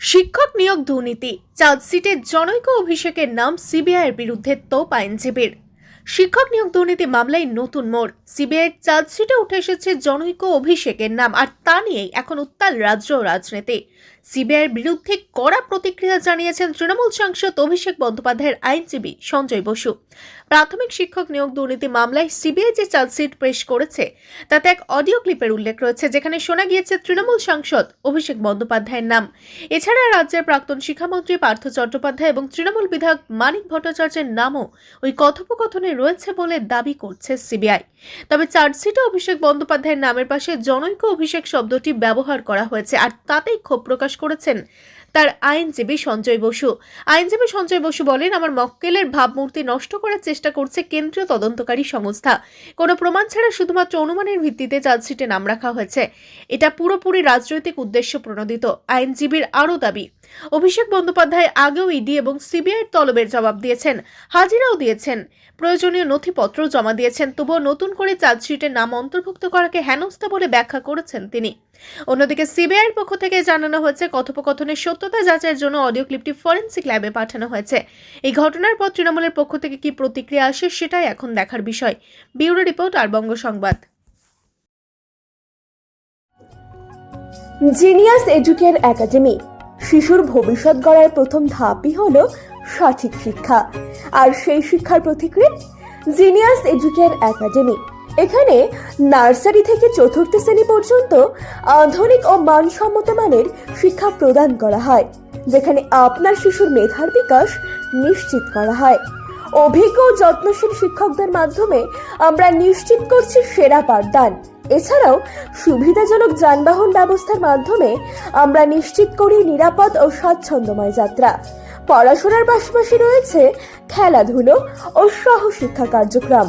শিক্ষক নিয়োগ দুর্নীতি চার্জশিটে জনৈক অভিষেকের নাম সিবিআইয়ের বিরুদ্ধে তোপ আইনজীবীর। শিক্ষক নিয়োগ দুর্নীতি মামলায় নতুন মোড়। সিবিআইয়ের চার্জশিটে উঠে এসেছে জনৈক অভিষেকের নাম, আর তা নিয়েই এখন উত্তাল রাজ্য রাজনীতি। সিবিআইয়ের বিরুদ্ধে কড়া প্রতিক্রিয়া জানিয়েছেন তৃণমূল সাংসদ অভিষেক বন্দ্যোপাধ্যায়ের আইনজীবী সঞ্জয় বসু। প্রাথমিক শিক্ষক নিয়োগ দুর্নীতি মামলায় সিবিআই যে চার্জশিট পেশ করেছে, তাতে এক অডিও ক্লিপের উল্লেখ রয়েছে, যেখানে শোনা গিয়েছে তৃণমূল সাংসদ অভিষেক বন্দ্যোপাধ্যায়ের নাম। এছাড়া রাজ্যের প্রাক্তন শিক্ষামন্ত্রী পার্থ চট্টোপাধ্যায় এবং তৃণমূল বিধায়ক মানিক ভট্টাচার্যের নামও ওই কথোপকথনে রয়েছে বলে দাবি করছে সিবিআই। তবে চার্জশিটে অভিষেক বন্দ্যোপাধ্যায়ের নামের পাশে জনৈক অভিষেক শব্দটি ব্যবহার করা হয়েছে, আর তাতেই ক্ষোভ প্রকাশ করেছেন তার আইনজীবী সঞ্জয় বসু। আইনজীবী সঞ্জয় বসু বলেন, আমার মক্কেলের ভাবমূর্তি নষ্ট করার চেষ্টা করছে কেন্দ্রীয় তদন্তকারী সংস্থা। কোনো প্রমাণ ছাড়া শুধুমাত্র অনুমানের ভিত্তিতে চার্জশিটে নাম রাখা হয়েছে। এটা পুরোপুরি রাজনৈতিক উদ্দেশ্য প্রণোদিত, আইনজীবীর আরও দাবি। অভিষেক বন্দ্যোপাধ্যায় আগেও ইডি এবং সিবিআইয়ের তলবের জবাব দিয়েছেন, হাজিরাও দিয়েছেন, প্রয়োজনীয় নথিপত্র জমা দিয়েছেন, তবুও নতুন করে চার্জশিটে নাম অন্তর্ভুক্ত করাকে হেনস্থা বলে ব্যাখ্যা করেছেন তিনি। অন্যদিকে সিবিআইয়ের পক্ষ থেকে জানানো হয়েছে, কথোপকথনের সত্যতা যাচাইয়ের জন্য অডিও ক্লিপটি ফরেন্সিক ল্যাবে পাঠানো হয়েছে। এই ঘটনার পর তৃণমূলের পক্ষ থেকে কি প্রতিক্রিয়া আসে সেটাই এখন দেখার বিষয়। ব্যুরো রিপোর্ট আর বঙ্গ সংবাদ। জিনিয়াস এডুকেয়ার একাডেমি, শিশুর ভবিষ্যৎ গড়ার প্রথম ধাপই হলো সঠিক শিক্ষা। আর সেই শিক্ষার প্রতিক্রিয়া জিনিয়াস এডুকেয়ার একাডেমি। এখানে নার্সারি থেকে চতুর্থ শ্রেণি পর্যন্ত আধুনিক ও মানসম্মত মানের শিক্ষা প্রদান করা হয়, যেখানে আপনার শিশুর মেধার বিকাশ নিশ্চিত করা হয়। অভিজ্ঞ ও যত্নশীল শিক্ষকদের মাধ্যমে আমরা নিশ্চিত করছি সেরা পাঠদান। এছাড়াও সুবিধাজনক যানবাহন ব্যবস্থার মাধ্যমে আমরা নিশ্চিত করি নিরাপদ ও স্বাচ্ছন্দ্যময় যাত্রা। পড়াশোনার পাশাপাশি রয়েছে খেলাধুলো ও সহশিক্ষা কার্যক্রম।